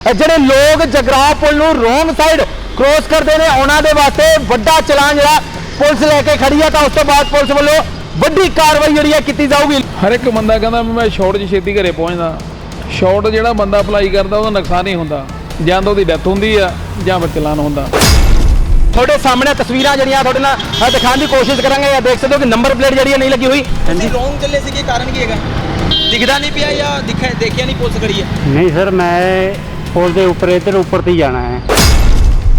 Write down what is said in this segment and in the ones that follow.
ਇਹ ਜਿਹੜੇ ਲੋਕ ਜਗਰਾਹ ਪੁਲ ਨੂੰ ਰੋਂਗ ਸਾਈਡ ਕ੍ਰੋਸ ਕਰਦੇ ਨੇ ਉਹਨਾਂ ਦੇ ਵਾਸਤੇ ਵੱਡਾ ਚਲਾਨ ਜਿਹੜਾ ਪੁਲਿਸ ਲੈ ਕੇ ਖੜੀ ਆ ਤਾਂ ਉਸ ਤੋਂ ਬਾਅਦ ਪੁਲਿਸ ਵੱਲੋਂ ਵੱਡੀ ਕਾਰਵਾਈ ਜਿਹੜੀ ਹੈ ਕੀਤੀ ਜਾਊਗੀ। ਹਰ ਇੱਕ ਬੰਦਾ ਕਹਿੰਦਾ ਵੀ ਮੈਂ ਸ਼ਾਰਟ 'ਚ ਛੇਤੀ ਘਰੇ ਪਹੁੰਚਦਾ। ਸ਼ਾਰਟ ਜਿਹੜਾ ਬੰਦਾ ਅਪਲਾਈ ਕਰਦਾ ਉਹਦਾ ਨੁਕਸਾਨ ਹੀ ਹੁੰਦਾ। ਜਾਂ ਤਾਂ ਉਹਦੀ ਡੈਥ ਹੁੰਦੀ ਆ ਜਾਂ ਫਿਰ ਚਲਾਨ ਹੁੰਦਾ। ਤੁਹਾਡੇ ਸਾਹਮਣੇ ਤਸਵੀਰਾਂ ਜਿਹੜੀਆਂ ਤੁਹਾਡੇ ਨਾਲ ਦਿਖਾਉਣ ਦੀ ਕੋਸ਼ਿਸ਼ ਕਰਾਂਗੇ ਇਹ ਦੇਖ ਸਕਦੇ ਹੋ ਕਿ ਨੰਬਰ ਪਲੇਟ ਜਿਹੜੀ ਹੈ ਨਹੀਂ ਲੱਗੀ ਹੋਈ। ਤੁਸੀਂ ਲੌਂਗ ਚੱਲੇ ਸੀ ਕੀ ਕਾਰਨ ਕੀ ਹੈਗਾ? ਦਿਖਦਾ ਨਹੀਂ ਪਿਆ ਜਾਂ ਦਿਖਿਆ ਦੇਖਿਆ ਨਹੀਂ ਪੁਲਿਸ ਖੜੀ ਹੈ? ਨਹੀਂ ਸਰ ਮੈਂ ਪੁਲ ਦੇ ਉੱਪਰ ਇੱਧਰ ਉੱਪਰ ਤੇ ਹੀ ਜਾਣਾ ਹੈ।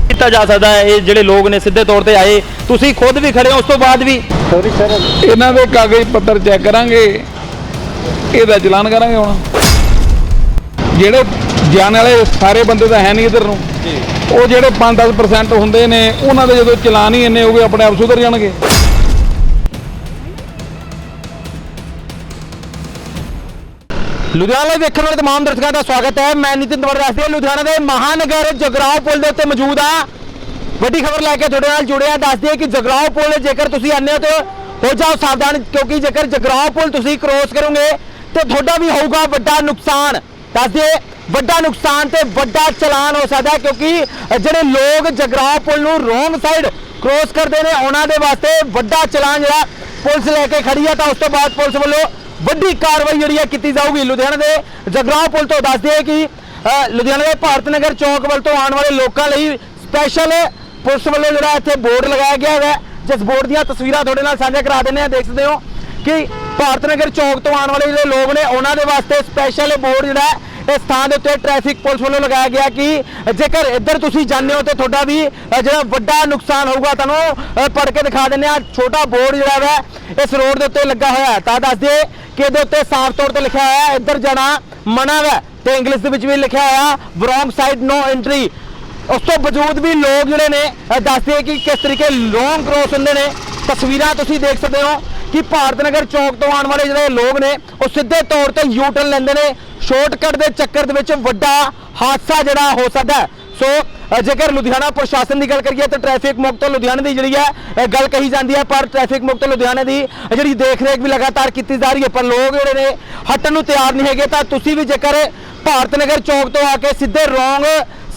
ਕੀਤਾ ਜਾ ਸਕਦਾ ਹੈ ਇਹ ਜਿਹੜੇ ਲੋਕ ਨੇ ਸਿੱਧੇ ਤੌਰ ਤੇ ਆਏ। ਤੁਸੀਂ ਖੁਦ ਵੀ ਖੜੇ ਹੋ ਉਸ ਤੋਂ ਬਾਅਦ ਵੀ। ਸੌਰੀ ਸਰ ਇਹਨਾਂ ਦੇ ਕਾਗਜ਼ ਪੱਤਰ ਚੈੱਕ ਕਰਾਂਗੇ। ਇਹਦਾ ਚਲਾਨ ਕਰਾਂਗੇ ਹੁਣ। ਜਿਹੜੇ ਜਾਣ ਵਾਲੇ ਸਾਰੇ ਬੰਦੇ ਤਾਂ ਹੈ ਨਹੀਂ ਇਧਰ ਨੂੰ। ਉਹ ਜਿਹੜੇ 5-10% ਹੁੰਦੇ ਨੇ ਉਹਨਾਂ ਦੇ ਜਦੋਂ ਚਲਾਨ ਹੀ ਇੰਨੇ ਹੋ ਗਏ ਆਪਣੇ ਆਪ ਸੁਧਰ ਜਾਣਗੇ। ਲੁਧਿਆਣਾ ਲਾਈਵ ਵੇਖਣ ਵਾਲੇ ਤਮਾਮ ਦਰਸ਼ਕਾਂ ਦਾ ਸਵਾਗਤ ਹੈ। ਮੈਂ ਨਿਤਿਨ ਦਵੜ ਦੱਸਦੇ ਲੁਧਿਆਣਾ ਦੇ ਮਹਾਨਗਰ ਜਗਰਾਓ ਪੁਲ ਦੇ ਉੱਤੇ ਮੌਜੂਦ ਆ। ਵੱਡੀ ਖਬਰ ਲੈ ਕੇ ਤੁਹਾਡੇ ਨਾਲ ਜੁੜਿਆ ਦੱਸਦੇ ਕਿ ਜਗਰਾਓ ਪੁਲ, ਜੇਕਰ ਤੁਸੀਂ ਆਨੇ ਹੋ ਤੇ ਹੋ ਜਾਓ ਸਾਵਧਾਨ, ਕਿਉਂਕਿ ਜੇਕਰ ਜਗਰਾਓ ਪੁਲ ਤੁਸੀਂ ਕ੍ਰੋਸ ਕਰੋਗੇ ਤੇ ਤੁਹਾਡਾ ਵੀ ਹੋਊਗਾ ਵੱਡਾ ਨੁਕਸਾਨ। ਦੱਸਦੇ ਵੱਡਾ ਨੁਕਸਾਨ ਤੇ ਵੱਡਾ ਚਲਾਨ ਹੋ ਸਕਦਾ ਕਿਉਂਕਿ ਜਿਹੜੇ ਲੋਕ ਜਗਰਾਓ ਪੁਲ ਨੂੰ ਰੋਂਗ ਸਾਈਡ ਕ੍ਰੋਸ ਕਰਦੇ ਨੇ, ਉਹਨਾਂ ਦੇ ਵਾਸਤੇ ਵੱਡਾ ਚਲਾਨ ਜਿਹੜਾ ਪੁਲਿਸ ਲੈ ਕੇ ਖੜੀ ਆ, ਤਾਂ ਉਸ ਤੋਂ ਬਾਅਦ ਪੁਲਿਸ ਵੱਲੋਂ ਵੱਡੀ ਕਾਰਵਾਈ ਜਿਹੜੀ ਹੈ ਕੀਤੀ ਜਾਊਗੀ। ਲੁਧਿਆਣਾ ਦੇ ਜਗਰਾਉਂ ਪੁਲ ਤੋਂ ਦੱਸਦੇ ਹੈ ਕਿ ਲੁਧਿਆਣਾ ਦੇ ਭਾਰਤ ਨਗਰ ਚੌਕ ਵੱਲ ਤੋਂ ਆਉਣ ਵਾਲੇ ਲੋਕਾਂ ਲਈ ਸਪੈਸ਼ਲ ਪੁਲਿਸ ਵੱਲੋਂ ਜਿਹੜਾ ਇੱਥੇ ਬੋਰਡ ਲਗਾਇਆ ਗਿਆ ਹੈ ਜਿਸ ਬੋਰਡ ਦੀਆਂ ਤਸਵੀਰਾਂ ਤੁਹਾਡੇ ਨਾਲ ਸਾਂਝਾ ਕਰਾ ਦਿੰਦੇ ਆ ਦੇਖ ਸਕਦੇ ਹੋ ਕਿ ਭਾਰਤ ਨਗਰ ਚੌਕ ਤੋਂ ਆਉਣ ਵਾਲੇ ਜਿਹੜੇ ਲੋਕ ਨੇ, ਉਹਨਾਂ ਦੇ ਵਾਸਤੇ ਸਪੈਸ਼ਲ ਬੋਰਡ ਜਿਹੜਾ ਇਸ ਥਾਂ ਦੇ ਉੱਤੇ ਟ੍ਰੈਫਿਕ ਪੁਲਿਸ ਵੱਲੋਂ ਲਗਾਇਆ ਗਿਆ ਕਿ ਜੇਕਰ ਇੱਧਰ ਤੁਸੀਂ ਜਾਂਦੇ ਹੋ ਤੇ ਤੁਹਾਡਾ ਵੀ ਜਿਹੜਾ ਵੱਡਾ ਨੁਕਸਾਨ ਹੋਊਗਾ ਤੁਹਾਨੂੰ ਪੜ੍ਹ ਕੇ ਦਿਖਾ ਦਿੰਦੇ ਆ ਛੋਟਾ ਬੋਰਡ ਜਿਹੜਾ ਵਾ ਇਸ ਰੋਡ ਦੇ ਉੱਤੇ ਲੱਗਾ ਹੋਇਆ ਹੈ। ਤਾਂ ਦੱਸ ਦਈਏ ਕਿ ਇਹਦੇ ਉੱਤੇ ਸਾਫ਼ ਤੌਰ ਤੇ ਲਿਖਿਆ ਹੋਇਆ ਹੈ ਇੱਧਰ ਜਾਣਾ ਮਨਾ ਹੈ ਤੇ ਇੰਗਲਿਸ਼ ਦੇ ਵਿੱਚ ਵੀ ਲਿਖਿਆ ਹੋਇਆ ਰੋਂਗ ਸਾਈਡ ਨੋ ਐਂਟਰੀ ਉਸ ਤੋਂ ਬਾਵਜੂਦ ਵੀ ਲੋਕ ਜਿਹੜੇ ਨੇ ਅ, ਦੱਸਦੇ ਕਿ ਕਿਸ ਤਰੀਕੇ ਲੌਂਗ ਕ੍ਰੋਸ ਹੁੰਦੇ ਨੇ। ਤਸਵੀਰਾਂ ਤੁਸੀਂ ਦੇਖ ਸਕਦੇ ਹੋ ਕਿ ਭਾਰਤ ਨਗਰ ਚੌਕ ਤੋਂ ਆਉਣ ਵਾਲੇ ਜਿਹੜੇ ਲੋਕ ਨੇ ਉਹ ਸਿੱਧੇ ਤੌਰ ਤੇ ਯੂ ਟਰਨ ਲੈਂਦੇ ਨੇ। ਸ਼ਾਰਟਕਟ ਦੇ ਚੱਕਰ ਦੇ ਵਿੱਚ ਵੱਡਾ ਹਾਦਸਾ ਜਿਹੜਾ ਹੋ ਸਕਦਾ ਸੋ ਜੇਕਰ ਲੁਧਿਆਣਾ ਪ੍ਰਸ਼ਾਸਨ ਦੀ ਗੱਲ ਕਰੀਏ ਤਾਂ ਟ੍ਰੈਫਿਕ ਮੁਕਤ ਲੁਧਿਆਣੇ ਦੀ ਜਿਹੜੀ ਹੈ ਗੱਲ ਕਹੀ ਜਾਂਦੀ ਹੈ, ਪਰ ਟ੍ਰੈਫਿਕ ਮੁਕਤ ਲੁਧਿਆਣੇ ਦੀ ਜਿਹੜੀ ਦੇਖ ਰੇਖ ਵੀ ਲਗਾਤਾਰ ਕੀਤੀ ਜਾ ਰਹੀ ਹੈ, ਪਰ ਲੋਕ ਜਿਹੜੇ ਨੇ, ਹਟਣ ਨੂੰ ਤਿਆਰ ਨਹੀਂ ਹੈਗੇ। ਤਾਂ ਤੁਸੀਂ ਵੀ ਜੇਕਰ ਭਾਰਤ ਨਗਰ ਚੌਕ ਤੋਂ ਆ ਕੇ ਸਿੱਧੇ ਰੋਂਗ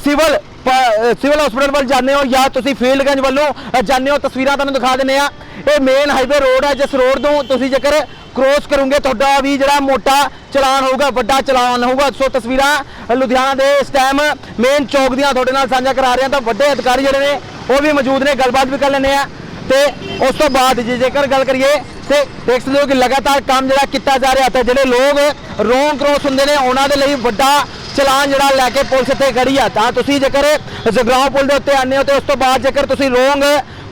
ਸਿਵਲ ਸਿਵਲ ਹਸਪੀਟਲ ਵੱਲ ਜਾਂਦੇ ਹੋ ਜਾਂ ਤੁਸੀਂ ਫੀਲਡਗੰਜ ਵੱਲੋਂ ਜਾਂਦੇ ਹੋ? ਤਸਵੀਰਾਂ ਤੁਹਾਨੂੰ ਦਿਖਾ ਦਿੰਦੇ ਆ ਇਹ ਮੇਨ ਹਾਈਵੇ ਰੋਡ ਹੈ ਜਿਸ ਰੋਡ ਤੋਂ ਤੁਸੀਂ ਜੇਕਰ ਕ੍ਰੋਸ ਕਰੋਗੇ, ਤੁਹਾਡਾ ਵੀ ਜਿਹੜਾ ਮੋਟਾ ਚਲਾਨ ਹੋਊਗਾ, ਵੱਡਾ ਚਲਾਨ ਹੋਊਗਾ। ਸੋ ਤਸਵੀਰਾਂ ਲੁਧਿਆਣਾ ਦੇ ਇਸ ਟਾਈਮ ਮੇਨ ਚੌਕ ਦੀਆਂ ਤੁਹਾਡੇ ਨਾਲ ਸਾਂਝਾ ਕਰਾ ਰਹੇ ਹਾਂ। ਤਾਂ ਵੱਡੇ ਅਧਿਕਾਰੀ ਜਿਹੜੇ ਨੇ, ਉਹ ਵੀ ਮੌਜੂਦ ਨੇ। ਗੱਲਬਾਤ ਵੀ ਕਰ ਲੈਂਦੇ ਆ ਤੇ ਉਸ ਤੋਂ ਬਾਅਦ ਜੇ ਜੇਕਰ ਗੱਲ ਕਰੀਏ, ਤੇ ਦੇਖ ਸਕਦੇ ਹੋ ਕਿ ਲਗਾਤਾਰ ਕੰਮ ਜਿਹੜਾ ਕੀਤਾ ਜਾ ਰਿਹਾ ਤੇ ਜਿਹੜੇ ਲੋਕ ਰੋਂਗ ਕ੍ਰੋਸ ਹੁੰਦੇ ਨੇ, ਉਹਨਾਂ ਦੇ ਲਈ ਵੱਡਾ ਚਲਾਨ ਜਿਹੜਾ ਲੈ ਕੇ ਪੁਲਿਸ ਇੱਥੇ ਖੜੀ ਆ, ਤਾਂ ਤੁਸੀਂ ਜੇਕਰ ਜਗਰਾਉਂ ਪੁਲ ਦੇ ਉੱਤੇ ਆਨੇ ਹੋ ਤੇ ਉਸ ਤੋਂ ਬਾਅਦ ਜੇਕਰ ਤੁਸੀਂ ਰੋਂਗ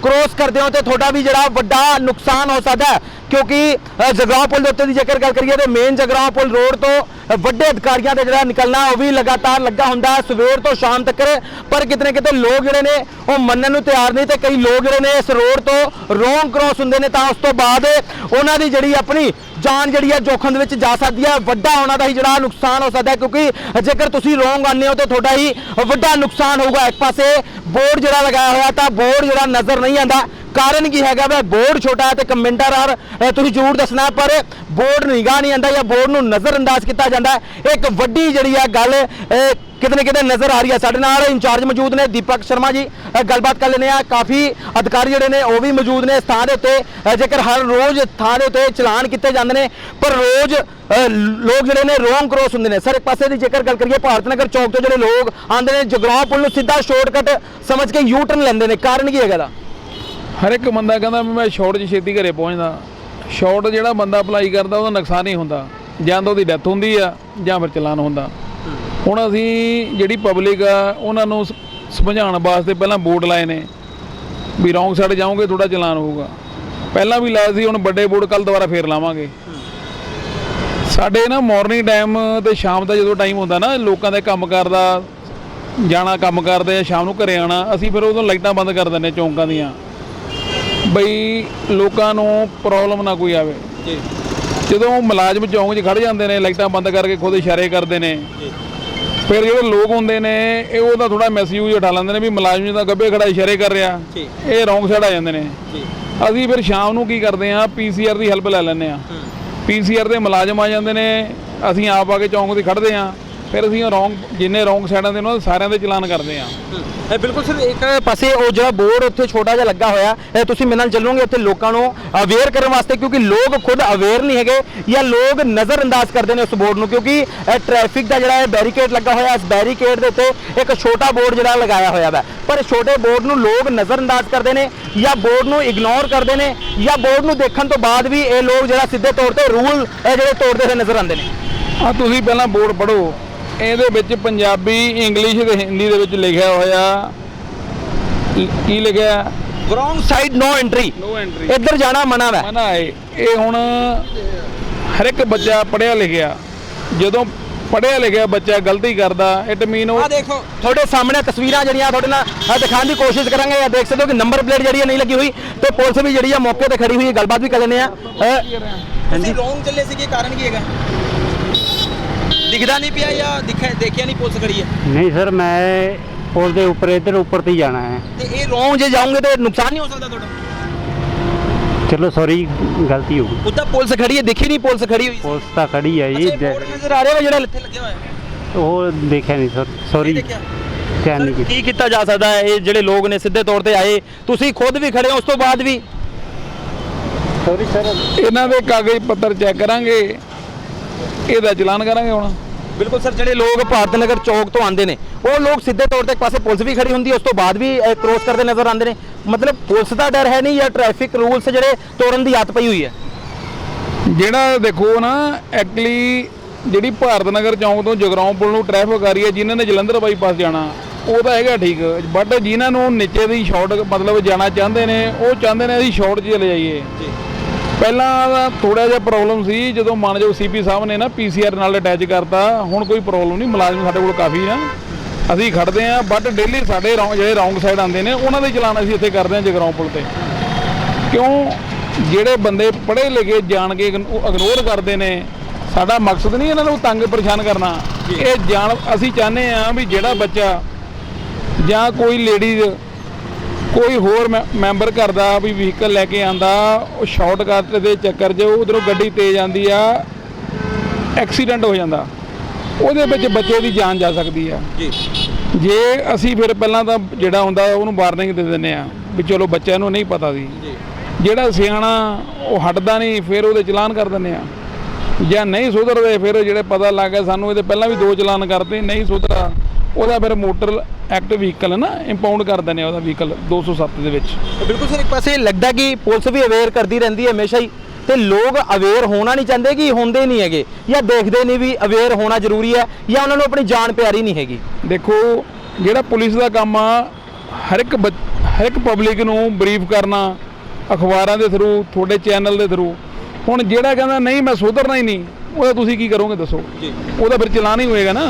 ਕ੍ਰੋਸ ਕਰਦੇ ਹੋ ਤੇ ਤੁਹਾਡਾ ਵੀ ਜਿਹੜਾ ਵੱਡਾ ਨੁਕਸਾਨ ਹੋ ਸਕਦਾ ਕਿਉਂਕਿ ਅ, ਜਗਰਾਉਂ ਪੁਲ ਦੇ ਉੱਤੇ ਦੀ ਜੇਕਰ ਗੱਲ ਕਰੀਏ ਤੇ ਮੇਨ ਜਗਰਾਉਂ ਪੁਲ ਰੋਡ ਤੋਂ ਵੱਡੇ ਅਧਿਕਾਰੀਆਂ ਦੇ ਜਿਹੜਾ ਨਿਕਲਣਾ ਉਹ ਵੀ ਲਗਾਤਾਰ ਲੱਗਾ ਹੁੰਦਾ ਹੈ। ਸਵੇਰ ਤੋਂ ਸ਼ਾਮ ਤੱਕ ਪਰ ਕਿਤੇ ਨਾ ਕਿਤੇ ਲੋਕ ਜਿਹੜੇ ਨੇ ਉਹ ਮੰਨਣ ਨੂੰ ਤਿਆਰ ਨਹੀਂ ਤੇ ਕਈ ਲੋਕ ਜਿਹੜੇ ਨੇ ਇਸ ਰੋਡ ਤੋਂ ਰੋਂਗ ਕ੍ਰੋਸ ਹੁੰਦੇ ਨੇ ਤਾਂ ਉਸ ਤੋਂ ਬਾਅਦ ਉਹਨਾਂ ਦੀ ਜਿਹੜੀ ਆਪਣੀ ਜਾਨ ਜਿਹੜੀ ਹੈ ਜੋਖਮ ਦੇ ਵਿੱਚ ਜਾ ਸਕਦੀ ਹੈ ਵੱਡਾ ਉਹਨਾਂ ਦਾ ਹੀ ਜਿਹੜਾ ਨੁਕਸਾਨ ਹੋ ਸਕਦਾ ਕਿਉਂਕਿ ਜੇਕਰ ਤੁਸੀਂ ਰੋਂਗ ਆਉਂਦੇ ਹੋ ਤਾਂ ਤੁਹਾਡਾ ਹੀ ਵੱਡਾ ਨੁਕਸਾਨ ਹੋਊਗਾ। ਇੱਕ ਪਾਸੇ ਬੋਰਡ ਜਿਹੜਾ ਲਗਾਇਆ ਹੋਇਆ ਤਾਂ ਬੋਰਡ ਜਿਹੜਾ ਨਜ਼ਰ ਨਹੀਂ ਆਉਂਦਾ। ਕਾਰਨ ਕੀ ਹੈਗਾ ਵਾ? ਬੋਰਡ ਛੋਟਾ ਹੈ ਤੇ ਕਮੈਂਟਰ ਆਰ ਤੁਸੀਂ ਜ਼ਰੂਰ ਦੱਸਣਾ, ਪਰ ਬੋਰਡ ਨਿਗਾਹ ਨਹੀਂ ਆਉਂਦਾ ਜਾਂ ਬੋਰਡ ਨੂੰ ਨਜ਼ਰ ਅੰਦਾਜ਼ ਕੀਤਾ ਜਾਂਦਾ ਹੈ। ਇੱਕ ਵੱਡੀ ਜਿਹੜੀ ਆ ਗੱਲ ਕਿਤੇ ਨਾ ਕਿਤੇ ਨਜ਼ਰ ਆ ਰਹੀ ਹੈ। ਸਾਡੇ ਨਾਲ ਇੰਚਾਰਜ ਮੌਜੂਦ ਨੇ ਦੀਪਕ ਸ਼ਰਮਾ ਜੀ। ਗੱਲਬਾਤ ਕਰ ਲੈਂਦੇ ਆ ਕਾਫੀ ਅਧਿਕਾਰੀ ਜਿਹੜੇ ਨੇ, ਉਹ ਵੀ ਮੌਜੂਦ ਨੇ ਥਾਂ ਦੇ ਉੱਤੇ। ਜੇਕਰ ਹਰ ਰੋਜ਼ ਥਾਂ ਦੇ ਉੱਤੇ ਚਲਾਨ ਕੀਤੇ ਜਾਂਦੇ ਨੇ, ਪਰ ਰੋਜ਼ ਲੋਕ ਜਿਹੜੇ ਨੇ, ਰੋਂਗ ਕ੍ਰੋਸ ਹੁੰਦੇ ਨੇ। ਸਰ, ਇੱਕ ਪਾਸੇ ਦੀ ਜੇਕਰ ਗੱਲ ਕਰੀਏ, ਭਾਰਤ ਨਗਰ ਚੌਕ ਤੋਂ ਜਿਹੜੇ ਲੋਕ ਆਉਂਦੇ ਨੇ, ਜਗਰਾਉਂ ਪੁਲ ਨੂੰ ਸਿੱਧਾ ਸ਼ਾਰਟਕਟ ਸਮਝ ਕੇ ਯੂ ਟਰਨ ਲੈਂਦੇ ਨੇ। ਕਾਰਨ ਕੀ ਹੈਗਾ ਦਾ ਹਰ ਇੱਕ ਬੰਦਾ ਕਹਿੰਦਾ ਵੀ ਮੈਂ ਸ਼ਾਰਟ 'ਚ ਛੇਤੀ ਘਰੇ ਪਹੁੰਚਦਾ। ਸ਼ਾਰਟ ਜਿਹੜਾ ਬੰਦਾ ਅਪਲਾਈ ਕਰਦਾ, ਉਹਦਾ ਨੁਕਸਾਨ ਹੀ ਹੁੰਦਾ। ਜਾਂ ਤਾਂ ਉਹਦੀ ਡੈਥ ਹੁੰਦੀ ਆ, ਜਾਂ ਫਿਰ ਚਲਾਨ ਹੁੰਦਾ। ਹੁਣ ਅਸੀਂ ਜਿਹੜੀ ਪਬਲਿਕ ਆ, ਉਹਨਾਂ ਨੂੰ ਸਮਝਾਉਣ ਵਾਸਤੇ ਪਹਿਲਾਂ ਬੋਰਡ ਲਾਏ ਨੇ। ਵੀ ਰੌਂਗ ਸਾਈਡ ਜਾਓਗੇ ਤੁਹਾਡਾ ਚਲਾਨ ਹੋਊਗਾ। ਪਹਿਲਾਂ ਵੀ ਲਾਇਆ ਸੀ, ਹੁਣ ਵੱਡੇ ਬੋਰਡ ਕੱਲ ਦੁਬਾਰਾ ਫੇਰ ਲਾਵਾਂਗੇ। ਸਾਡੇ ਨਾ ਮਾਰਨਿੰਗ ਟਾਈਮ ਤੇ ਸ਼ਾਮ ਦਾ ਜਦੋਂ ਟਾਈਮ ਹੁੰਦਾ ਨਾ, ਲੋਕਾਂ ਦੇ ਕੰਮ ਕਰਦਾ, ਜਾਣਾ ਕੰਮ ਕਰਦੇ ਆ, ਸ਼ਾਮ ਨੂੰ ਘਰੇ ਆਣਾ ਅਸੀਂ ਫਿਰ ਉਦੋਂ ਲਾਈਟਾਂ ਬੰਦ ਕਰ ਦਿੰਦੇ ਚੌਂਕਾਂ ਦੀਆਂ। ਬਈ ਲੋਕਾਂ ਨੂੰ ਪ੍ਰੋਬਲਮ ਨਾ ਕੋਈ ਆਵੇ। ਜੀ। ਜਦੋਂ ਮੁਲਾਜ਼ਮ ਚੌਂਕ 'ਚ ਖੜ ਜਾਂਦੇ ਨੇ ਲਾਈਟਾਂ ਬੰਦ ਕਰਕੇ ਖੁਦ ਇਸ਼ਾਰੇ ਕਰਦੇ ਨੇ। ਫਿਰ ਜਿਹੜੇ ਲੋਕ ਹੁੰਦੇ ਨੇ ਇਹ ਉਹਦਾ ਥੋੜਾ ਮੈਸੇਜ ਉਠਾ ਲੈਂਦੇ ਨੇ ਵੀ ਮੁਲਾਜ਼ਮ ਜੀ ਤਾਂ ਗੱਬੇ ਖੜਾ ਇਸ਼ਾਰੇ ਕਰ ਰਿਹਾ ਜੀ। ਇਹ ਰੌਂਗ ਸਾਈਡ ਆ ਜਾਂਦੇ ਨੇ। ਜੀ। ਅਸੀਂ ਫਿਰ ਸ਼ਾਮ ਨੂੰ ਕੀ ਕਰਦੇ ਆ ਪੀਸੀਆਰ ਦੀ ਹੈਲਪ ਲੈ ਲੈਂਦੇ ਆ ਪੀਸੀਆਰ ਦੇ ਮੁਲਾਜ਼ਮ ਆ ਜਾਂਦੇ ਨੇ ਅਸੀਂ ਆਪ ਆ ਕੇ ਚੌਂਕ 'ਤੇ ਖੜਦੇ ਆ ਫਿਰ ਅਸੀਂ ਰੌਂਗ ਜਿੰਨੇ ਰੌਂਗ ਸਾਈਡਾਂ ਦੇ ਉਹਨਾਂ ਦੇ ਸਾਰਿਆਂ ਦੇ ਚਲਾਨ ਕਰਦੇ ਆ ਇਹ ਬਿਲਕੁਲ ਸਰ ਇੱਕ ਪਾਸੇ ਉਹ ਜਿਹੜਾ ਬੋਰਡ ਉੱਥੇ ਛੋਟਾ ਜਿਹਾ ਲੱਗਾ ਹੋਇਆ ਇਹ ਤੁਸੀਂ ਮੇਰੇ ਨਾਲ ਚੱਲੋਗੇ ਉੱਥੇ ਲੋਕਾਂ ਨੂੰ ਅਵੇਅਰ ਕਰਨ ਵਾਸਤੇ ਕਿਉਂਕਿ ਲੋਕ ਖੁਦ ਅਵੇਅਰ ਨਹੀਂ ਹੈਗੇ ਜਾਂ ਲੋਕ ਨਜ਼ਰ ਅੰਦਾਜ਼ ਕਰਦੇ ਨੇ ਉਸ ਬੋਰਡ ਨੂੰ ਕਿਉਂਕਿ ਇਹ ਟ੍ਰੈਫਿਕ ਦਾ ਜਿਹੜਾ ਹੈ ਬੈਰੀਕੇਡ ਲੱਗਾ ਹੋਇਆ ਇਸ ਬੈਰੀਕੇਡ ਦੇ ਉੱਤੇ ਇੱਕ ਛੋਟਾ ਬੋਰਡ ਜਿਹੜਾ ਲਗਾਇਆ ਹੋਇਆ ਹੈ ਪਰ ਛੋਟੇ ਬੋਰਡ ਨੂੰ ਲੋਕ ਨਜ਼ਰ ਅੰਦਾਜ਼ ਕਰਦੇ ਨੇ ਜਾਂ ਬੋਰਡ ਨੂੰ ਇਗਨੋਰ ਕਰਦੇ ਨੇ ਜਾਂ ਬੋਰਡ ਨੂੰ ਦੇਖਣ ਤੋਂ ਬਾਅਦ ਵੀ ਇਹ ਲੋਕ ਜਿਹੜਾ ਸਿੱਧੇ ਤੌਰ ਤੇ ਰੂਲ ਜਿਹੜੇ ਤੋੜਦੇ ਹੋਏ ਨਜ਼ਰ ਆਉਂਦੇ ਨੇ। ਆ ਤੁਸੀਂ ਪਹਿਲਾਂ ਬੋਰਡ ਪੜੋ ਇਹਦੇ ਵਿੱਚ ਪੰਜਾਬੀ ਇੰਗਲਿਸ਼ ਤੇ ਹਿੰਦੀ ਦੇ ਵਿੱਚ ਲਿਖਿਆ ਹੋਇਆ। ਕੀ- ਲਿਖਿਆ? Wrong side no entry no entry ਇੱਧਰ ਜਾਣਾ ਮਨਾ ਹੈ ਮਨਾ ਹੈ। ਇਹ ਹੁਣ ਹਰ ਇੱਕ ਬੱਚਾ ਪੜਿਆ ਲਿਖਿਆ। ਜਦੋਂ ਪੜਿਆ ਲਿਖਿਆ ਬੱਚਾ ਗਲਤੀ ਕਰਦਾ ਇਟ ਮੀਨ ਉਹ ਆ ਦੇਖੋ ਤੁਹਾਡੇ ਸਾਹਮਣੇ ਤਸਵੀਰਾਂ ਜਿਹੜੀਆਂ ਤੁਹਾਡੇ ਨਾਲ ਦਿਖਾਉਣ ਦੀ ਕੋਸ਼ਿਸ਼ ਕਰਾਂਗੇ। ਆ ਦੇਖ ਸਕਦੇ ਹੋ ਕਿ ਨੰਬਰ ਪਲੇਟ ਜਿਹੜੀ ਹੈ ਨਹੀਂ ਲੱਗੀ ਹੋਈ। ਤੇ ਪੁਲਿਸ ਵੀ ਜਿਹੜੀ ਆ ਮੌਕੇ ਤੇ ਖੜੀ ਹੋਈ ਹੈ। ਗੱਲਬਾਤ ਵੀ ਕਰ ਲੈਂਦੇ ਆ। ਤੁਸੀਂ ਰੋਂਗ ਚੱਲੇ ਸੀ ਕੀ ਕਾਰਨ ਕੀ ਹੈਗਾ? ਦਿਖਦਾ ਨਹੀਂ ਪਿਆ ਜਾਂ ਦਿਖਿਆ ਦੇਖਿਆ ਨਹੀਂ ਪੁਲਿਸ ਖੜੀ ਹੈ? ਨਹੀਂ ਸਰ ਮੈਂ ਪੁਲ ਦੇ ਉੱਪਰ ਇੱਧਰ ਉੱਪਰ ਤੇ ਹੀ ਜਾਣਾ ਹੈ। ਤੇ ਇਹ ਰੋਂਗ ਜੇ ਜਾਓਗੇ ਤੇ ਨੁਕਸਾਨ ਨਹੀਂ ਹੋ ਸਕਦਾ ਤੁਹਾਡਾ? ਚਲੋ ਸੌਰੀ ਗਲਤੀ ਹੋ ਗਈ। ਉੱਦਾਂ ਪੁਲਿਸ ਖੜੀ ਹੈ ਦਿਖੀ ਨਹੀਂ ਪੁਲਿਸ ਖੜੀ ਹੋਈ। ਪੁਲਿਸ ਤਾਂ ਖੜੀ ਹੈ ਜੀ ਅੱਛਾ ਬੋਰਡ ਨਜ਼ਰ ਆ ਰਿਹਾ ਵਾ ਜਿਹੜਾ ਇੱਥੇ ਲੱਗਿਆ ਹੋਇਆ? ਹੈ ਉਹ ਦੇਖਿਆ ਨਹੀਂ ਸਰ ਸੌਰੀ ਦੇਖਿਆ। ਧਿਆਨ ਨਹੀਂ ਕੀਤਾ। ਕੀ ਕੀਤਾ ਜਾ ਸਕਦਾ ਹੈ? ਇਹ ਜਿਹੜੇ ਲੋਕ ਨੇ ਸਿੱਧੇ ਤੌਰ ਤੇ ਆਏ ਤੁਸੀਂ ਖੁਦ ਵੀ ਖੜੇ ਹੋ ਉਸ ਤੋਂ ਬਾਅਦ ਵੀ? ਸੌਰੀ ਸਰ ਇਹਨਾਂ ਦੇ ਕਾਗਜ਼ ਪੱਤਰ ਚੈੱਕ ਕਰਾਂਗੇ। ਇਹਦਾ ਚਲਾਨ ਕਰਾਂਗੇ ਹੁਣ। ਬਿਲਕੁਲ ਸਰ ਜਿਹੜੇ ਲੋਕ ਭਾਰਤ ਨਗਰ ਚੌਕ ਤੋਂ ਆਉਂਦੇ ਨੇ ਉਹ ਲੋਕ ਸਿੱਧੇ ਤੌਰ ਤੇ ਇੱਕ ਪਾਸੇ ਪੁਲਿਸ ਵੀ ਖੜੀ ਹੁੰਦੀ ਹੈ ਉਸ ਤੋਂ ਬਾਅਦ ਵੀ ਕ੍ਰੋਸ ਕਰਦੇ ਨਜ਼ਰ ਆਉਂਦੇ ਨੇ। ਮਤਲਬ ਪੁਲਿਸ ਦਾ ਡਰ ਹੈ ਨਹੀਂ ਜਾਂ ਟ੍ਰੈਫਿਕ ਰੂਲਸ ਜਿਹੜੇ ਤੋੜਨ ਦੀ ਆਦਤ ਪਈ ਹੋਈ ਹੈ? ਜਿਹੜਾ ਦੇਖੋ ਨਾ ਐਕਚੁਅਲੀ ਜਿਹੜੀ ਭਾਰਤ ਨਗਰ ਚੌਂਕ ਤੋਂ ਜਗਰਾਉਂ ਪੁਲ ਨੂੰ ਟ੍ਰੈਫਿਕ ਆ ਰਹੀ ਹੈ ਜਿਨ੍ਹਾਂ ਨੇ ਜਲੰਧਰ ਬਾਈਪਾਸ ਜਾਣਾ ਉਹ ਤਾਂ ਹੈਗਾ ਠੀਕ। ਬਟ ਜਿਨ੍ਹਾਂ ਨੂੰ ਨੀਚੇ ਦੀ ਸ਼ਾਰਟ ਮਤਲਬ ਜਾਣਾ ਚਾਹੁੰਦੇ ਨੇ ਉਹ ਚਾਹੁੰਦੇ ਨੇ ਅਸੀਂ ਸ਼ਾਰਟ 'ਚ ਚਲੇ ਜਾਈਏ। ਪਹਿਲਾਂ ਥੋੜਾ ਜਿਹਾ ਪ੍ਰੋਬਲਮ ਸੀ ਜਦੋਂ ਮਾਨਯੋਗ ਸੀਪੀ ਸਾਹਿਬ ਨੇ ਨਾ ਪੀਸੀਆਰ ਨਾਲ ਅਟੈਚ ਕਰਤਾ ਹੁਣ ਕੋਈ ਪ੍ਰੋਬਲਮ ਨਹੀਂ ਮੁਲਾਜ਼ਮ ਸਾਡੇ ਕੋਲ ਕਾਫੀ ਆ। ਅਸੀਂ ਖੜਦੇ ਆ ਬਟ ਡੇਲੀ ਸਾਡੇ ਰੌਂਗ ਜਿਹੜੇ ਰੌਂਗ ਸਾਈਡ ਆਉਂਦੇ ਨੇ ਉਹਨਾਂ ਦੇ ਚਲਾਨ ਅਸੀਂ ਇੱਥੇ ਕਰਦੇ ਆ ਜਗਰਾਉਂ ਪੁਲ ਤੇ। ਕਿਉਂ? ਜਿਹੜੇ ਬੰਦੇ ਪੜ੍ਹੇ ਲਿਖੇ ਜਾਣ ਕੇ ਇਗਨੋਰ ਕਰਦੇ ਨੇ ਸਾਡਾ ਮਕਸਦ ਨਹੀਂ ਇਹਨਾਂ ਨੂੰ ਤੰਗ ਪਰੇਸ਼ਾਨ ਕਰਨਾ। ਇਹ ਜਾਣ ਅਸੀਂ ਚਾਹੁੰਦੇ ਆ ਵੀ ਜਿਹੜਾ ਬੱਚਾ ਜਾਂ ਕੋਈ ਲੇਡੀਜ਼ ਕੋਈ ਹੋਰ ਮੈਂਬਰ ਘਰ ਦਾ ਵੀ ਵਹੀਕਲ ਲੈ ਕੇ ਆਂਦਾ ਉਹ ਸ਼ਾਰਟਕਟ ਦੇ ਚੱਕਰ 'ਚ ਉਧਰੋਂ ਗੱਡੀ ਤੇਜ਼ ਆਂਦੀ ਆ ਐਕਸੀਡੈਂਟ ਹੋ ਜਾਂਦਾ। ਉਹਦੇ ਵਿੱਚ ਬੱਚੇ ਦੀ ਜਾਨ ਜਾ ਸਕਦੀ ਆ। ਜੀ। ਜੇ ਅਸੀਂ ਫਿਰ ਪਹਿਲਾਂ ਤਾਂ ਜਿਹੜਾ ਹੁੰਦਾ ਉਹਨੂੰ ਵਾਰਨਿੰਗ ਦੇ ਦਿੰਦੇ ਆ ਵੀ ਚਲੋ ਬੱਚਿਆਂ ਨੂੰ ਨਹੀਂ ਪਤਾ ਸੀ। ਜਿਹੜਾ ਸਿਆਣਾ ਉਹ ਹਟਦਾ ਨਹੀਂ ਫਿਰ ਉਹਦੇ ਚਲਾਨ ਕਰ ਦਿੰਦੇ ਆ। ਜਾਂ ਨਹੀਂ ਸੁਧਰਦੇ ਫਿਰ ਜਿਹੜੇ ਪਤਾ ਲੱਗ ਗਿਆ ਸਾਨੂੰ ਇਹਦੇ ਪਹਿਲਾਂ ਵੀ ਦੋ ਚਲਾਨ ਕਰਤੇ ਨਹੀਂ ਸੁਧਰਾ ਉਹਦਾ ਫਿਰ ਮੋਟਰ ਐਕਟ ਵਹੀਕਲ ਹੈ ਨਾ ਇੰਪਾਊਂਡ ਕਰ ਦਿੰਦੇ ਆ ਉਹਦਾ ਵਹੀਕਲ 207 ਦੇ ਵਿੱਚ। ਬਿਲਕੁਲ ਸਰ ਇੱਕ ਪਾਸੇ ਲੱਗਦਾ ਕਿ ਪੁਲਿਸ ਵੀ ਅਵੇਅਰ ਕਰਦੀ ਰਹਿੰਦੀ ਹੈ ਹਮੇਸ਼ਾ ਹੀ ਤੇ ਲੋਕ ਅਵੇਅਰ ਹੋਣਾ ਨਹੀਂ ਚਾਹੁੰਦੇ ਕਿ ਹੁੰਦੇ ਨਹੀਂ ਹੈਗੇ ਜਾਂ ਦੇਖਦੇ ਨਹੀਂ ਵੀ ਅਵੇਅਰ ਹੋਣਾ ਜ਼ਰੂਰੀ ਹੈ ਜਾਂ ਉਹਨਾਂ ਨੂੰ ਆਪਣੀ ਜਾਨ ਪਿਆਰੀ ਨਹੀਂ ਹੈਗੀ। ਦੇਖੋ ਜਿਹੜਾ ਪੁਲਿਸ ਦਾ ਕੰਮ ਆ ਹਰ ਇੱਕ ਹਰ ਇੱਕ ਪਬਲਿਕ ਨੂੰ ਬਰੀਫ ਕਰਨਾ ਅਖਬਾਰਾਂ ਦੇ ਥਰੂ ਤੁਹਾਡੇ ਚੈਨਲ ਦੇ ਥਰੂ ਹੁਣ ਜਿਹੜਾ ਕਹਿੰਦਾ ਨਹੀਂ ਮੈਂ ਸੁਧਰਨਾ ਹੀ ਨਹੀਂ ਉਹਦਾ ਤੁਸੀਂ ਕੀ ਕਰੋਗੇ ਦੱਸੋ? ਉਹਦਾ ਫਿਰ ਚਲਾਨ ਹੀ ਹੋਏਗਾ ਨਾ।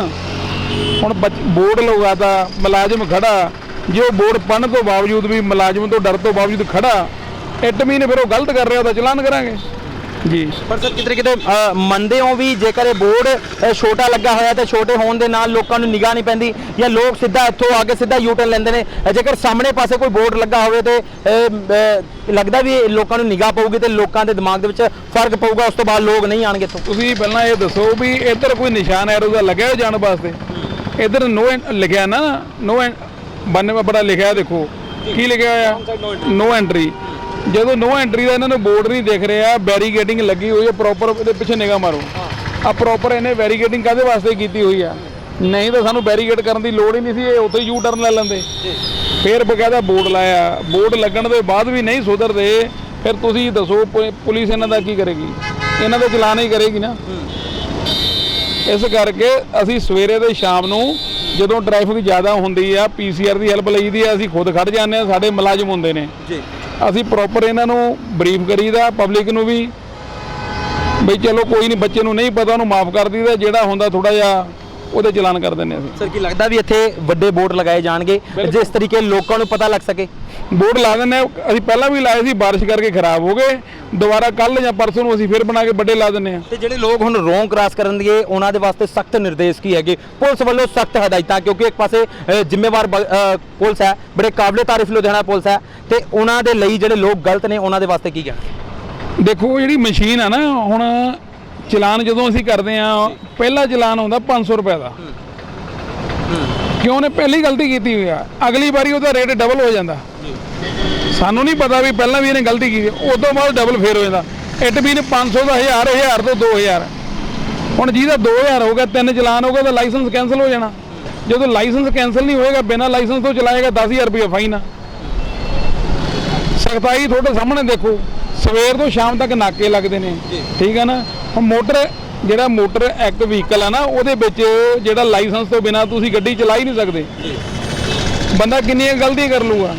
ਹੁਣ ਬੋਰਡ ਲਗਾਤਾ ਮੁਲਾਜ਼ਮ ਖੜਾ। ਜੇ ਉਹ ਬੋਰਡ ਪੜਨ ਤੋਂ ਬਾਵਜੂਦ ਵੀ ਮੁਲਾਜ਼ਮ ਤੋਂ ਡਰ ਤੋਂ ਬਾਵਜੂਦ ਖੜਾ ਇਟ ਮੀਨ ਫਿਰ ਉਹ ਗਲਤ ਕਰ ਰਿਹਾ ਉਹਦਾ ਚਲਾਨ ਕਰਾਂਗੇ। ਜੀ। ਪਰ ਸਰ ਕਿਤੇ ਕਿਤੇ ਮੰਨਦੇ ਹੋ ਵੀ ਜੇਕਰ ਇਹ ਬੋਰਡ ਛੋਟਾ ਲੱਗਾ ਹੋਇਆ ਤੇ ਛੋਟੇ ਹੋਣ ਦੇ ਨਾਲ ਲੋਕਾਂ ਨੂੰ ਨਿਗਾਹ ਨਹੀਂ ਪੈਂਦੀ ਜਾਂ ਲੋਕ ਸਿੱਧਾ ਇੱਥੋਂ ਆ ਕੇ ਸਿੱਧਾ ਯੂ ਟਰਨ ਲੈਂਦੇ ਨੇ ਜੇਕਰ ਸਾਹਮਣੇ ਪਾਸੇ ਕੋਈ ਬੋਰਡ ਲੱਗਾ ਹੋਵੇ ਤੇ ਲੱਗਦਾ ਵੀ ਲੋਕਾਂ ਨੂੰ ਨਿਗਾਹ ਪਊਗੀ ਤੇ ਲੋਕਾਂ ਦੇ ਦਿਮਾਗ ਦੇ ਵਿੱਚ ਫ਼ਰਕ ਪਊਗਾ ਉਸ ਤੋਂ ਬਾਅਦ ਲੋਕ ਨਹੀਂ ਆਣਗੇ ਇੱਥੋਂ। ਤੁਸੀਂ ਪਹਿਲਾਂ ਇਹ ਦੱਸੋ ਵੀ ਇੱਧਰ ਕੋਈ ਨਿਸ਼ਾਨ ਐਰੋ ਦਾ ਲੱਗਿਆ ਹੋਇਆ ਜਾਣ ਵਾਸਤੇ? ਇੱਧਰ ਨੋ ਲਿਖਿਆ ਨਾ ਨੋ ਬੰਨੇ ਬੜਾ ਲਿਖਿਆ ਦੇਖੋ ਕੀ ਲਿਖਿਆ ਹੋਇਆ? No entry. ਜਦੋਂ ਨੋ ਐਂਟਰੀ ਦਾ ਇਹਨਾਂ ਨੂੰ ਬੋਰਡ ਨਹੀਂ ਦਿਖ ਰਿਹਾ ਬੈਰੀਗੇਟਿੰਗ ਲੱਗੀ ਹੋਈ ਹੈ ਪ੍ਰੋਪਰ ਇਹਦੇ ਪਿੱਛੇ ਨਿਗਾਹ ਮਾਰੋ। ਆ ਪ੍ਰੋਪਰ ਇਹਨੇ ਬੈਰੀਗੇਟਿੰਗ ਕਾਦੇ ਵਾਸਤੇ ਕੀਤੀ ਹੋਈ ਆ? ਨਹੀਂ ਤਾਂ ਸਾਨੂੰ ਬੈਰੀਗੇਟ ਕਰਨ ਦੀ ਲੋੜ ਹੀ ਨਹੀਂ ਸੀ ਇਹ ਉੱਥੇ ਯੂ ਟਰਨ ਲੈ ਲੈਂਦੇ। ਫਿਰ ਬਕਾਇਦਾ ਬੋਰਡ ਲਾਇਆ। ਬੋਰਡ ਲੱਗਣ ਦੇ ਬਾਅਦ ਵੀ ਨਹੀਂ ਸੁਧਰਦੇ ਫਿਰ ਤੁਸੀਂ ਦੱਸੋ ਪੁਲਿਸ ਇਹਨਾਂ ਦਾ ਕੀ ਕਰੇਗੀ? ਇਹਨਾਂ ਦਾ ਚਲਾਨ ਹੀ ਕਰੇਗੀ ਨਾ। ਇਸ ਕਰਕੇ ਅਸੀਂ ਸਵੇਰੇ ਤੇ ਸ਼ਾਮ ਨੂੰ ਜਦੋਂ ਟ੍ਰੈਫਿਕ ਜ਼ਿਆਦਾ ਹੁੰਦੀ ਆ ਪੀਸੀਆਰ ਦੀ ਹੈਲਪ ਲਈਦੀ ਆ ਅਸੀਂ ਖੁਦ ਖੜ ਜਾਂਦੇ ਆ ਸਾਡੇ ਮੁਲਾਜ਼ਮ ਹੁੰਦੇ ਨੇ। ਜੀ। ਅਸੀਂ ਪ੍ਰੋਪਰ ਇਹਨਾਂ ਨੂੰ ਬਰੀਫ ਕਰੀਦਾ ਪਬਲਿਕ ਨੂੰ ਵੀ। ਬਈ ਚਲੋ ਕੋਈ ਨਹੀਂ ਬੱਚੇ ਨੂੰ ਨਹੀਂ ਪਤਾ ਉਹਨੂੰ ਮਾਫ ਕਰ ਦਈਦਾ ਜਿਹੜਾ ਹੁੰਦਾ ਥੋੜਾ ਜਿਹਾ ਉਹਦੇ ਚਲਾਨ ਕਰ ਦਿੰਦੇ ਅਸੀਂ। ਸਰ ਕੀ ਲੱਗਦਾ ਵੀ ਇੱਥੇ ਵੱਡੇ ਬੋਰਡ ਲਗਾਏ ਜਾਣਗੇ? ਜਿਸ ਤਰੀਕੇ ਲੋਕਾਂ ਨੂੰ ਪਤਾ ਲੱਗ ਸਕੇ। ਬੋਰਡ ਲਾ ਦਿੰਦੇ ਆ ਅਸੀਂ ਪਹਿਲਾਂ ਵੀ ਲਾਏ ਸੀ ਬਾਰਿਸ਼ ਕਰਕੇ ਖਰਾਬ ਹੋ ਗਏ। ਦੁਬਾਰਾ ਕੱਲ ਜਾਂ ਪਰਸੋਂ ਨੂੰ ਅਸੀਂ ਫਿਰ ਬਣਾ ਕੇ ਵੱਡੇ ਲਾ ਦਿੰਦੇ ਆ ਤੇ ਜਿਹੜੇ ਲੋਕ ਹੁਣ ਰੋਂਗ ਕ੍ਰਾਸ ਕਰਨ ਦੀਏ ਉਹਨਾਂ ਦੇ ਵਾਸਤੇ ਸਖਤ ਨਿਰਦੇਸ਼ ਕੀ ਹੈਗੇ? ਪੁਲਿਸ ਵੱਲੋਂ ਸਖਤ ਹਦਾਇਤਾਂ ਕਿਉਂਕਿ ਇੱਕ ਪਾਸੇ ਜ਼ਿੰਮੇਵਾਰ ਪੁਲਿਸ ਹੈ ਬੜੇ ਕਾਬਲੇ ਤਾਰੀਫ ਲੁਧਿਆਣਾ ਪੁਲਿਸ ਹੈ। ਤੇ ਉਹਨਾਂ ਦੇ ਲਈ ਜਿਹੜੇ ਲੋਕ ਗਲਤ ਨੇ ਉਹਨਾਂ ਦੇ ਵਾਸਤੇ ਕੀ ਕਹਿਣਾ? ਦੇਖੋ ਜਿਹੜੀ ਮਸ਼ੀਨ ਆ ਨਾ ਹੁਣ ਚਲਾਨ ਜਦੋਂ ਅਸੀਂ ਕਰਦੇ ਆ ਪਹਿਲਾ ਚਲਾਨ ਆਉਂਦਾ 500 ਰੁਪਏ ਦਾ। ਕਿਉਂ ਨੇ ਪਹਿਲੀ ਗਲਤੀ ਕੀਤੀ ਹੋਈ ਆ? ਅਗਲੀ ਵਾਰੀ ਉਹਦਾ ਰੇਟ ਡਬਲ ਹੋ ਜਾਂਦਾ। ਸਾਨੂੰ ਨਹੀਂ ਪਤਾ ਵੀ ਪਹਿਲਾਂ ਵੀ ਇਹਨੇ ਗਲਤੀ ਕੀਤੀ। ਉਸ ਤੋਂ ਬਾਅਦ ਡਬਲ ਫੇਰ ਹੋ ਜਾਂਦਾ। ਇਟ ਮੀਨ 500 ਦਾ 1000 1000 ਤੋਂ 2000 ਹੁਣ ਜਿਹਦਾ 2000 ਹੋ ਗਿਆ ਤਿੰਨ ਚਲਾਨ ਹੋ ਗਿਆ ਤਾਂ ਲਾਇਸੈਂਸ ਕੈਨਸਲ ਹੋ ਜਾਣਾ। ਜਦੋਂ ਲਾਇਸੈਂਸ ਕੈਨਸਲ ਨਹੀਂ ਹੋਏਗਾ ਬਿਨਾਂ ਲਾਇਸੈਂਸ ਤੋਂ ਚਲਾਏਗਾ 10000 ਰੁਪਏ ਫਾਈਨ ਆ। ਸਖਤਾਈ ਤੁਹਾਡੇ ਸਾਹਮਣੇ ਦੇਖੋ। ਸਵੇਰ ਤੋਂ ਸ਼ਾਮ ਤੱਕ ਨਾਕੇ ਲੱਗਦੇ ਨੇ। ਠੀਕ ਹੈ ਨਾ? ਹੁਣ ਮੋਟਰ ਜਿਹੜਾ ਮੋਟਰ ਐਕਟ ਵਹੀਕਲ ਆ ਨਾ ਉਹਦੇ ਵਿੱਚ ਜਿਹੜਾ ਲਾਇਸੈਂਸ ਤੋਂ ਬਿਨਾਂ ਤੁਸੀਂ ਗੱਡੀ ਚਲਾ ਹੀ ਨਹੀਂ ਸਕਦੇ। ਬੰਦਾ ਕਿੰਨੀਆਂ ਗਲਤੀਆਂ ਕਰ ਲੂਗਾ।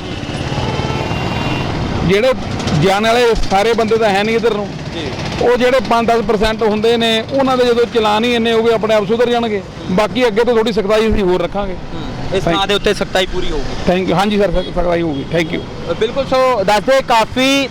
ਜਿਹੜੇ ਜਾਣ ਵਾਲੇ ਸਾਰੇ ਬੰਦੇ ਤਾਂ ਹੈ ਨਹੀਂ ਇਧਰ ਨੂੰ। ਉਹ ਜਿਹੜੇ 5-10% ਹੁੰਦੇ ਨੇ ਉਹਨਾਂ ਦੇ ਜਦੋਂ ਚਲਾਨ ਹੀ ਇੰਨੇ ਹੋ ਗਏ ਆਪਣੇ ਆਪ ਸੁਧਰ ਜਾਣਗੇ। ਬਾਕੀ ਅੱਗੇ ਤੋਂ ਥੋੜੀ ਸਖਤਾਈ ਅਸੀਂ ਹੋਰ ਰੱਖਾਂਗੇ। ਇਸ ਥਾਂ ਦੇ ਉੱਤੇ ਸਖਤਾਈ ਪੂਰੀ ਹੋਊਗੀ। ਥੈਂਕ ਯੂ ਹਾਂਜੀ ਸਰ ਸਖਤਾਈ ਹੋਊਗੀ। ਥੈਂਕ ਯੂ ਬਿਲਕੁਲ ਸੋ ਦੱਸਦੇ ਕਾਫੀ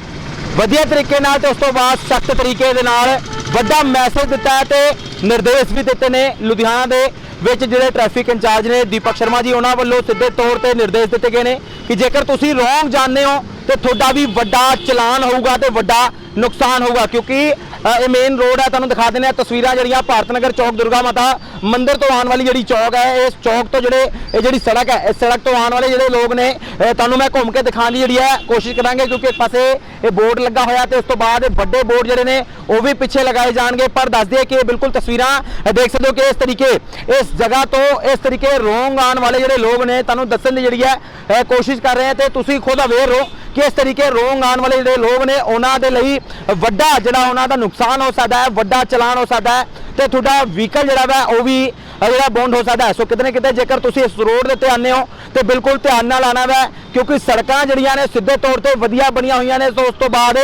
ਵਧੀਆ ਤਰੀਕੇ ਨਾਲ ਤੇ ਉਸ ਤੋਂ ਬਾਅਦ ਸਖਤ ਤਰੀਕੇ ਦੇ ਨਾਲ ਵੱਡਾ ਮੈਸੇਜ ਦਿੱਤਾ ਹੈ ਤੇ ਨਿਰਦੇਸ਼ ਵੀ ਦਿੱਤੇ ਨੇ ਲੁਧਿਆਣਾ ਦੇ ਵਿੱਚ ਜਿਹੜੇ ਟ੍ਰੈਫਿਕ ਇੰਚਾਰਜ ਨੇ ਦੀਪਕ ਸ਼ਰਮਾ ਜੀ, ਉਹਨਾਂ ਵੱਲੋਂ ਸਿੱਧੇ ਤੌਰ ਤੇ ਨਿਰਦੇਸ਼ ਦਿੱਤੇ ਗਏ ਨੇ ਕਿ ਜੇਕਰ ਤੁਸੀਂ ਰੋਂਗ ਜਾਣਦੇ ਹੋ ਤੇ ਤੁਹਾਡਾ ਵੀ ਵੱਡਾ ਚਲਾਨ ਹੋਊਗਾ ਤੇ ਵੱਡਾ ਨੁਕਸਾਨ ਹੋਊਗਾ ਕਿਉਂਕਿ ਇਹ ਮੇਨ ਰੋਡ ਹੈ, ਤੁਹਾਨੂੰ ਦਿਖਾ ਦਿੰਦੇ ਆ ਤਸਵੀਰਾਂ ਜਿਹੜੀਆਂ ਭਾਰਤ ਨਗਰ ਚੌਕ ਦੁਰਗਾ ਮਾਤਾ ਮੰਦਿਰ ਤੋਂ ਆਉਣ ਵਾਲੀ ਜਿਹੜੀ ਚੌਕ ਹੈ, ਇਸ ਚੌਕ ਤੋਂ ਜਿਹੜੇ, ਇਹ ਜਿਹੜੀ ਸੜਕ ਹੈ, ਇਸ ਸੜਕ ਤੋਂ ਆਉਣ ਵਾਲੇ ਜਿਹੜੇ ਲੋਕ ਨੇ ਤੁਹਾਨੂੰ ਮੈਂ ਘੁੰਮ ਕੇ ਦਿਖਾਉਣ ਦੀ ਜਿਹੜੀ ਹੈ ਕੋਸ਼ਿਸ਼ ਕਰਾਂਗੇ ਕਿਉਂਕਿ ਇੱਕ ਪਾਸੇ ਇਹ ਬੋਰਡ ਲੱਗਾ ਹੋਇਆ ਤੇ ਉਸ ਤੋਂ ਬਾਅਦ ਵੱਡੇ ਬੋਰਡ ਜਿਹੜੇ ਨੇ, ਉਹ ਵੀ ਪਿੱਛੇ ਲਗਾਏ ਜਾਣਗੇ, ਪਰ ਦੱਸ ਦਈਏ ਕਿ ਬਿਲਕੁਲ ਤਸਵੀਰਾਂ ਦੇਖ ਸਕਦੇ ਹੋ ਕਿ ਇਸ ਤਰੀਕੇ, ਇਸ ਜਗ੍ਹਾ ਤੋਂ ਇਸ ਤਰੀਕੇ ਰੋਂਗ ਆਉਣ ਵਾਲੇ ਜਿਹੜੇ ਲੋਕ ਨੇ, ਤੁਹਾਨੂੰ ਦੱਸਣ ਦੀ ਜਿਹੜੀ ਹੈ ਕੋਸ਼ਿਸ਼ ਕਰ ਰਹੇ ਆ ਤੇ ਤੁਸੀਂ ਖੁਦ ਅਵੇਅਰ ਹੋ ਕਿਸ ਤਰੀਕੇ ਰੋਂਗ ਆਉਣ ਵਾਲੇ ਜਿਹੜੇ ਲੋਕ ਨੇ, ਉਹਨਾਂ ਦੇ ਲਈ ਵੱਡਾ ਜਿਹੜਾ ਉਹਨਾਂ ਦਾ ਨੁਕਸਾਨ ਹੋ ਸਕਦਾ ਹੈ, ਵੱਡਾ ਚਲਾਨ ਹੋ ਸਕਦਾ ਹੈ ਤੇ ਤੁਹਾਡਾ ਵਹੀਕਲ ਜਿਹੜਾ ਵਾ, ਉਹ ਵੀ ਜਿਹੜਾ ਬੌਂਡ ਹੋ ਸਕਦਾ ਹੈ। ਸੋ ਕਿਤੇ ਨਾ ਕਿਤੇ ਜੇਕਰ ਤੁਸੀਂ ਇਸ ਰੋਡ ਦੇ ਉੱਤੇ ਆਉਂਦੇ ਹੋ, ਤੇ ਬਿਲਕੁਲ ਧਿਆਨ ਨਾਲ ਆਣਾ ਵਾ, ਕਿਉਂਕਿ ਸੜਕਾਂ ਜਿਹੜੀਆਂ ਨੇ ਸਿੱਧੇ ਤੌਰ ਤੇ ਵਧੀਆ ਬਣੀਆਂ ਹੋਈਆਂ ਨੇ, ਸੋ ਉਸ ਤੋਂ ਬਾਅਦ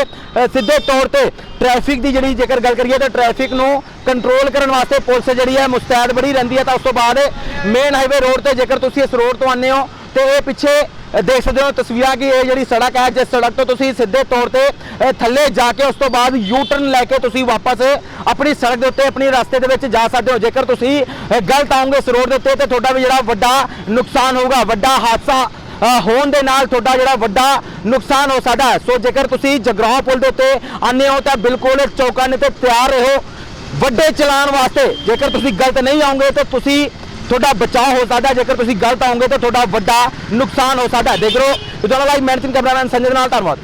ਸਿੱਧੇ ਤੌਰ ਤੇ ਟ੍ਰੈਫਿਕ ਦੀ ਜਿਹੜੀ ਜੇਕਰ ਗੱਲ ਕਰੀਏ, ਤਾਂ ਟ੍ਰੈਫਿਕ ਨੂੰ ਕੰਟਰੋਲ ਕਰਨ ਵਾਸਤੇ ਪੁਲਿਸ ਜਿਹੜੀ ਹੈ, ਮੁਸਤੈਦ ਬੜੀ ਰਹਿੰਦੀ ਹੈ। ਤਾਂ ਉਸ ਤੋਂ ਬਾਅਦ ਮੇਨ ਹਾਈਵੇ ਰੋਡ ਤੇ ਜੇਕਰ ਤੁਸੀਂ ਇਸ ਰੋਡ ਤੋਂ ਆਉਂਦੇ ਹੋ, ਤੇ ਇਹ ਪਿੱਛੇ ਦੇਖ ਸਕਦੇ ਹੋ ਤਸਵੀਰਾਂ ਕਿ ਇਹ ਜਿਹੜੀ ਸੜਕ ਹੈ, ਜਿਸ ਸੜਕ ਤੋਂ ਤੁਸੀਂ ਸਿੱਧੇ ਤੌਰ ਤੇ ਥੱਲੇ ਜਾ ਕੇ ਉਸ ਤੋਂ ਬਾਅਦ ਯੂ ਟਰਨ ਲੈ ਕੇ ਤੁਸੀਂ ਵਾਪਸ ਆਪਣੀ ਸੜਕ ਦੇ ਉੱਤੇ, ਆਪਣੀ ਰਸਤੇ ਦੇ ਵਿੱਚ ਜਾ ਸਕਦੇ ਹੋ। ਜੇਕਰ ਤੁਸੀਂ ਗਲਤ ਆਉਂਗੇ ਇਸ ਰੋਡ ਦੇ ਉੱਤੇ, ਤੇ ਤੁਹਾਡਾ ਵੀ ਜਿਹੜਾ ਵੱਡਾ ਨੁਕਸਾਨ ਹੋਊਗਾ, ਵੱਡਾ ਹਾਦਸਾ ਹੋਣ ਦੇ ਨਾਲ ਤੁਹਾਡਾ ਜਿਹੜਾ ਵੱਡਾ ਨੁਕਸਾਨ ਹੋ ਸਕਦਾ ਸੋ ਜੇਕਰ ਤੁਸੀਂ ਜਗਰਾਉਂ ਪੁਲ ਦੇ ਉੱਤੇ ਆਨੇ ਹੋ, ਤਾਂ ਬਿਲਕੁਲ ਚੌਕਾਨੇ ਤੇ ਤਿਆਰ ਰਹੋ। ਵੱਡੇ ਚਲਾਨ ਵਾਸਤੇ ਜੇਕਰ ਤੁਸੀਂ ਗਲਤ ਨਹੀਂ ਆਉਂਗੇ, ਤਾਂ ਤੁਸੀਂ ਤੁਹਾਡਾ ਬਚਾਅ ਹੋ ਸਕਦਾ, ਜੇਕਰ ਤੁਸੀਂ ਗਲਤ ਆਓਗੇ ਤਾਂ ਤੁਹਾਡਾ ਵੱਡਾ ਨੁਕਸਾਨ ਹੋ ਸਕਦਾ ਦੇਖ ਲਓ Ludhiana live mansion cameraman Sanjay ਦੇ ਨਾਲ, ਧੰਨਵਾਦ।